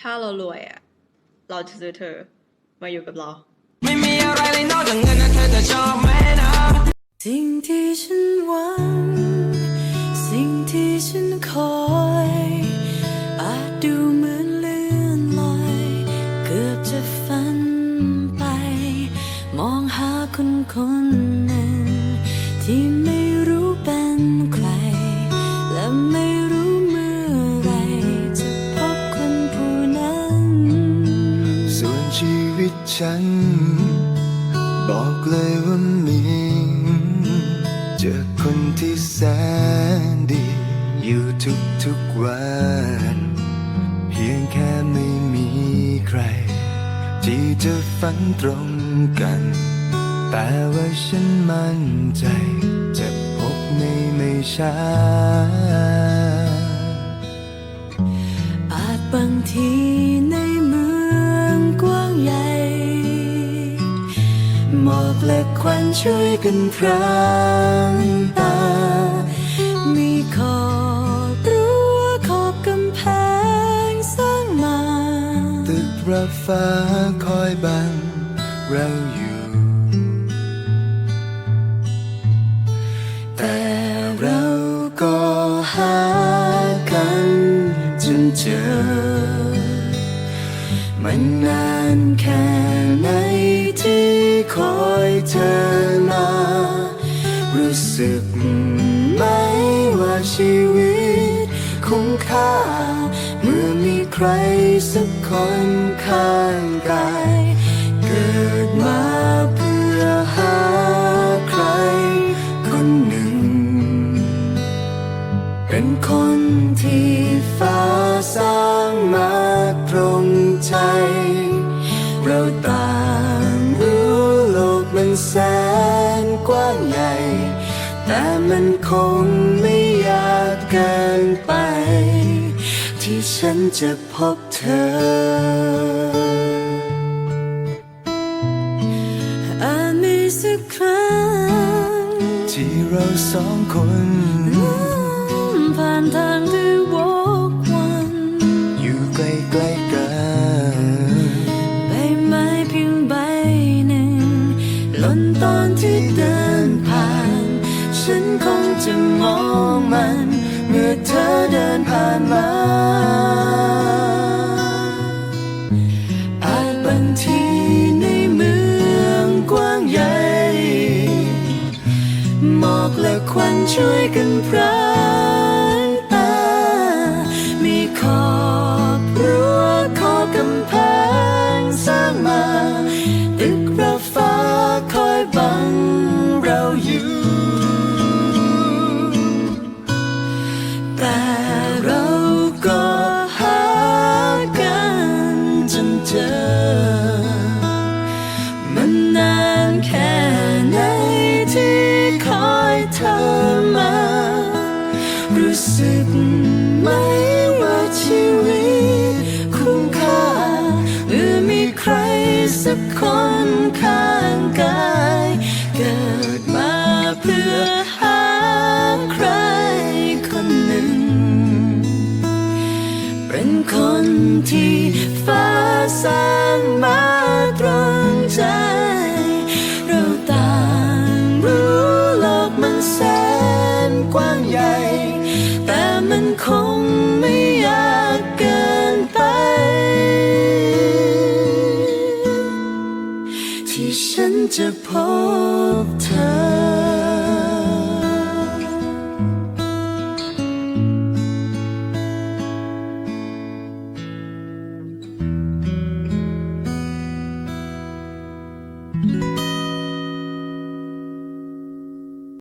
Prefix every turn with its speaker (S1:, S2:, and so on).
S1: ถ้าเรารวยอะเราจะซื้อเธอ มาอยู่กับเรา
S2: ไม่มีอะไรเลยนอกจากเงินนะเธอจะชอบไหมนะ
S3: สิ่งที่ฉันหวัง สิ่งที่ฉันคอยอาจดูเหมือนเลื่อนลอย เกือบจะฝันไป มองหาคนคน
S4: ชีวิตฉัน บอกเลยว่ามี เจอคนที่แสนดี อยู่ทุกๆวัน เพียงแค่ไม่มีใคร ที่จะฝันตรงกัน แต่ว่าฉันมั่นใจ จะพบในไม่ช้า
S3: อาจบางที และควันช่วยกันพรางตา มีขอบรั้วขอบกำแพงสร้างมา
S4: ตึกระฟ้าคอยบังเราอยู่ แต่เราก็หากันจนเจอ มันนา สึกไหมว่าชีวิตคุ้มค่า เมื่อมีใครสักคนข้างกายเกิดมาเพื่อหาใคร คนหนึ่ง เป็นคนที่ฟ้าสร้างมาตรงใจ เราต่างรู้โลกมันแสน แต่มันคงไม่ยากเกินไป ที่ฉันจะพบเธอ
S3: อาจมีสักครั้ง
S4: ที่เราสองคน
S3: ผ่านทางที่วกวัน
S4: อยู่ใกล้ๆกัน
S3: ใบไม้เพียงใบหนึ่งหล่นตอนที่เดินผ่าน ฉันคงจะมองมัน
S4: เมื่อเธอเดินผ่านมา
S3: อาจบางทีในเมืองกว้างใหญ่หมอกและควันช่วยกันพรา รู้สึกไหมว่าชีวิตคุ้มค่าเมื่อมีใครสักคนข้างกาย เกิดมาเพื่อหาใครคนหนึ่ง เป็นคนที่ฟ้าสร้างมาตรงใจ thank you